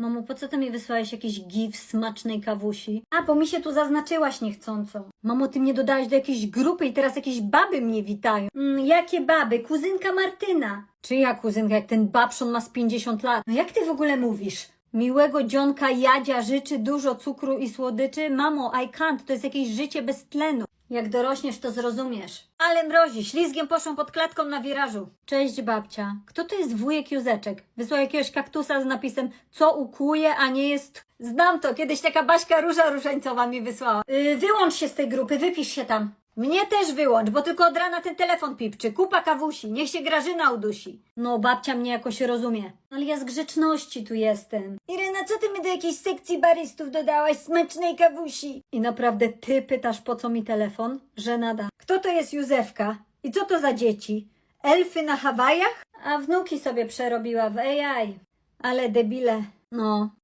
Mamo, po co ty mi wysłałeś jakiś gif smacznej kawusi? A, bo mi się tu zaznaczyłaś niechcąco. Mamo, ty mnie dodałeś do jakiejś grupy i teraz jakieś baby mnie witają. Mm, jakie baby? Kuzynka Martyna. Czyja kuzynka, jak ten babszon ma z 50 lat? No jak ty w ogóle mówisz? Miłego dzionka Jadzia życzy dużo cukru i słodyczy? Mamo, I can't, to jest jakieś życie bez tlenu. Jak dorośniesz, to zrozumiesz. Ale mrozi, ślizgiem poszłam pod klatką na wirażu. Cześć babcia. Kto to jest wujek Józeczek? Wysłał jakiegoś kaktusa z napisem co ukłuje, a nie jest... Znam to, kiedyś taka Baśka Róża Różańcowa mi wysłała. Yy, wyłącz się z tej grupy, wypisz się tam. Mnie też wyłącz, bo tylko od rana ten telefon pipczy. Kupa kawusi, niech się Grażyna udusi. No, babcia mnie jakoś rozumie. Ale ja z grzeczności tu jestem. Irena, co ty mi do jakiejś sekcji baristów dodałaś smacznej kawusi? I naprawdę ty pytasz, po co mi telefon? Że nada. Kto to jest Józefka? I co to za dzieci? Elfy na Hawajach? A wnuki sobie przerobiła w AI. Ale debile. No,